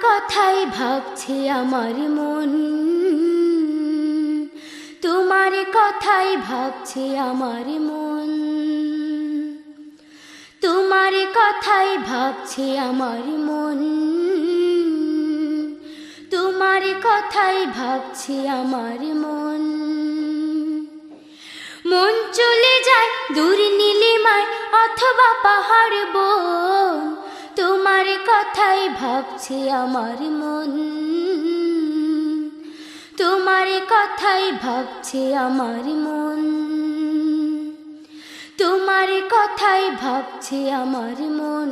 কথাই ভাবছে আমার মন। তোমার কথাই ভাবছে আমার মন। তোমার কথাই ভাবছে আমার মন। তোমার কথাই ভাবছে আমার মন। মন চলে যায় দূর নীলিমায় অথবা পাহাড় বন। তোমার কথাই ভাবছে আমার মন। তোমার কথাই ভাবছে আমার মন। তোমার কথাই ভাবছে আমার মন।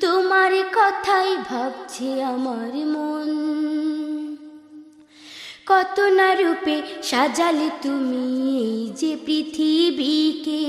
তোমার কথাই ভাবছে আমার মন। কত না রূপে সাজালে তুমি যে পৃথিবীকে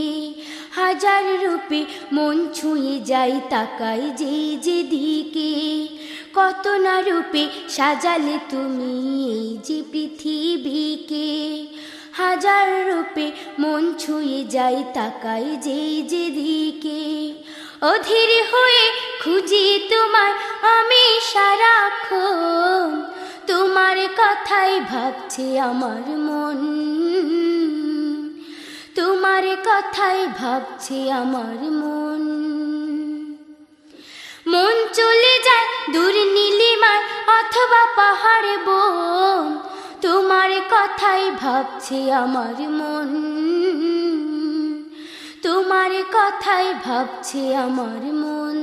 হাজার রূপে মন ছুঁয়ে যাই তাকাই যে যে দিকে। কত না রূপে সাজালে তুমি এই যে পৃথিবীকে। হাজার রূপে মন ছুঁয়ে যাই তাকাই যে যে দিকে। অধীর হয়ে খুঁজি তোমার আমি সারাক্ষণ। তোমার কথাই ভাবছে আমার মন। কথাই ভাবছে আমার মন। মন চলে যায় দূর নীলিমায় অথবা পাহাড়ে বন। তোমার কথাই ভাবছে আমার মন। তোমার কথাই ভাবছে আমার মন।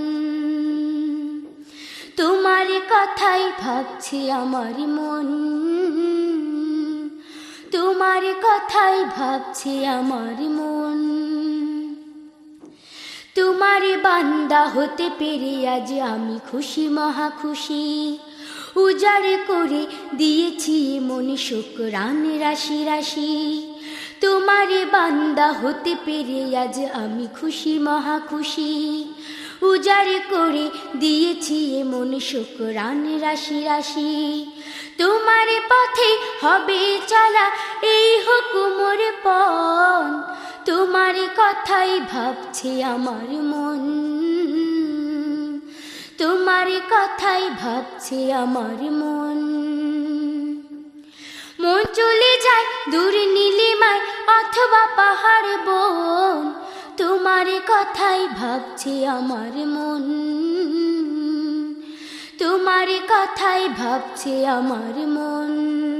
তোমার কথাই ভাবছে আমার মন। তোমার কথাই ভাবছে আমার মন। তোমার বান্দা হতে পেরে আজ আমি খুশি, মহা খুশি। উজাড় করে দিয়েছি মনে শুক্রান রাশি রাশি। তোমার বান্দা হতে পেরে আজ আমি খুশি, মহা খুশি। উজাড় করে দিয়েছি মন শুক্রান রাশি রাশি। তোমার পথে হবে চলা এই হুকুমর পন তোমার কথাই ভাবছে আমার মন। তোমার কথাই ভাবছে আমার মন। মন চলে যায় দূর নীলিমায় অথবা পাহাড় বন, তোমার কথাই ভাবছে আমার মন। তোমার কথাই ভাবছে আমার মন।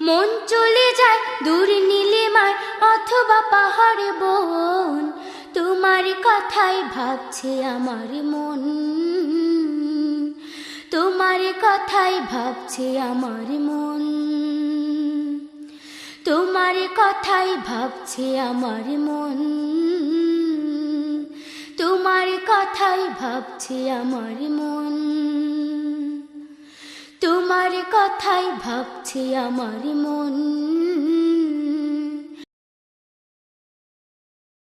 মন চলে যায় দূর নীলিমায় অথবা পাহাড়ে বন। তোমার কথাই ভাবছে আমার মন। তোমার কথাই ভাবছে আমার মন। তোমার কথাই ভাবছে আমার মন। তোমার কথাই ভাবছে আমার মন। তোমার কথাই ভাবছে আমার মন।